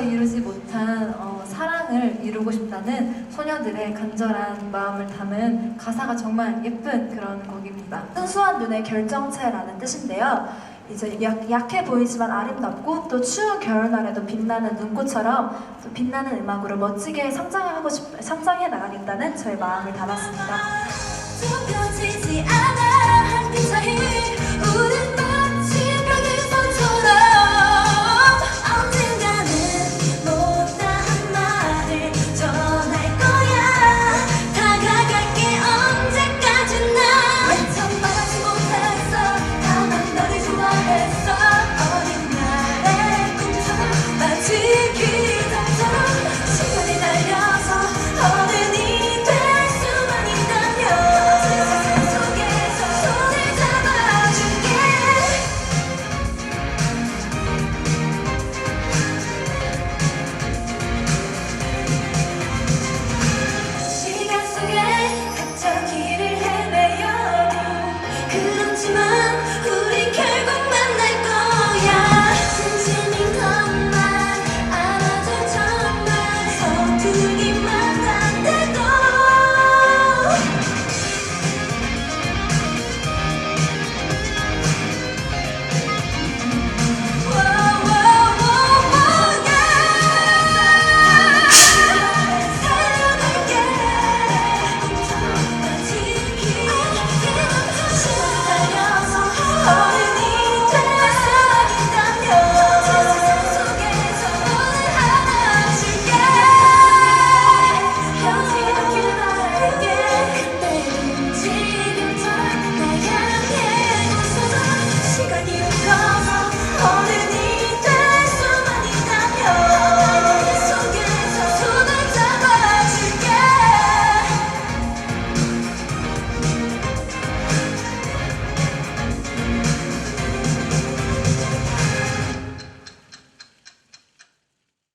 이루지 못한 어, 사랑을 이루고 싶다는 소녀들의 간절한 마음을 담은 가사가 정말 예쁜 그런 곡입니다. 순수한 눈의 결정체라는 뜻인데요. 이제 약, 약해 보이지만 아름답고 또 추운 겨울날에도 빛나는 눈꽃처럼 또 빛나는 음악으로 멋지게 성장하고 싶, 성장해 나가겠다는 저의 마음을 담았습니다.